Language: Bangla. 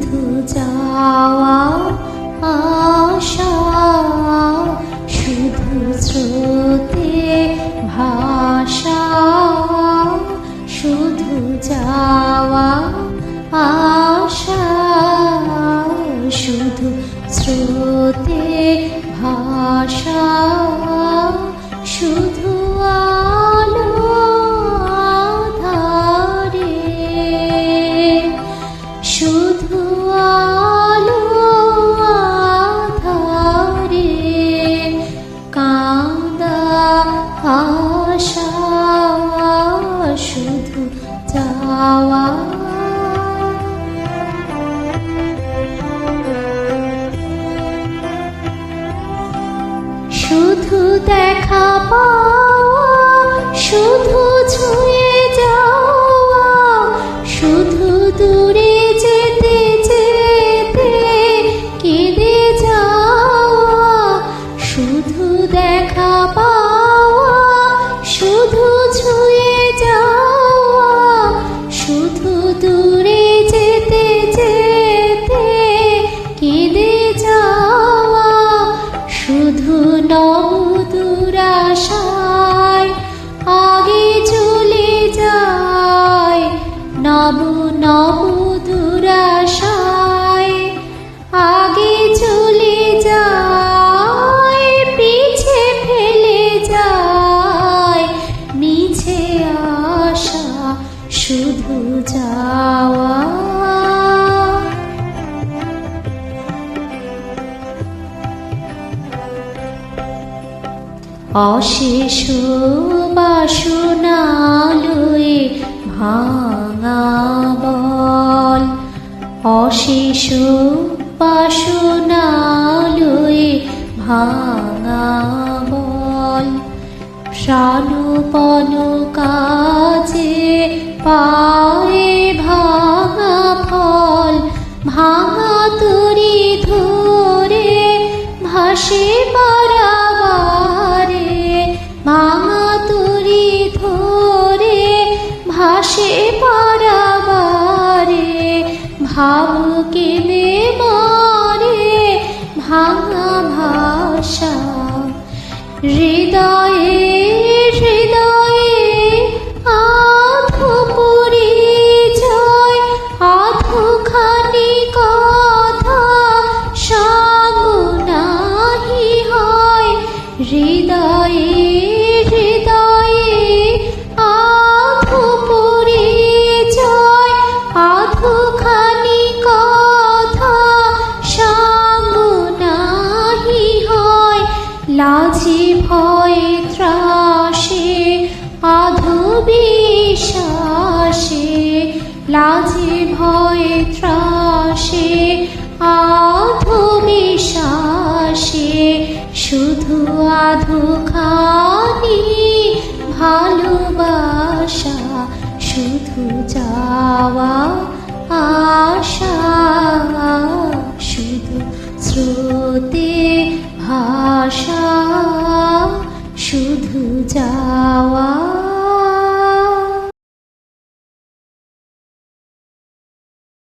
শুধু যাওয়া আশা শুধু শ্রুতি ভাষা শুধু যাওয়া আশা শুধু শ্রুতি ভাষা। শুধু আলো আধারে কাঁদা আশা, শুধু যাওয়া শুধু দেখা পাওয়া, শুধু ছুঁয়ে যাওয়া, শুধু দূরে শুধু দেখা পাওয়া, শুধু ছুঁয়ে যাওয়া, শুধু দূরে যেতে যেতে কেঁদে যাওয়া, শুধু নবদুরাশায় আগে চলে যায়, নব নবদুরাশায় শুধু যাওয়া। অশেষ বাসনালয়ে ভাঙা বল। অশেষ বাসনালয়ে ভাঙা বল। প্রাণপন কাজে পায়ে ভাঙা ফল ভাঙা তরি ধরে ভাসে পারাবারে ভাঙা তরি ধরে ভাসে পারাবারে ভাব কেঁদে মারে লাজি ভয়ে ত্রাসে আধু বিশ্বাসে লাজি ভয়ে ত্রাসে আধু বিশ্বাসে শুধু আধু খানি 家娃。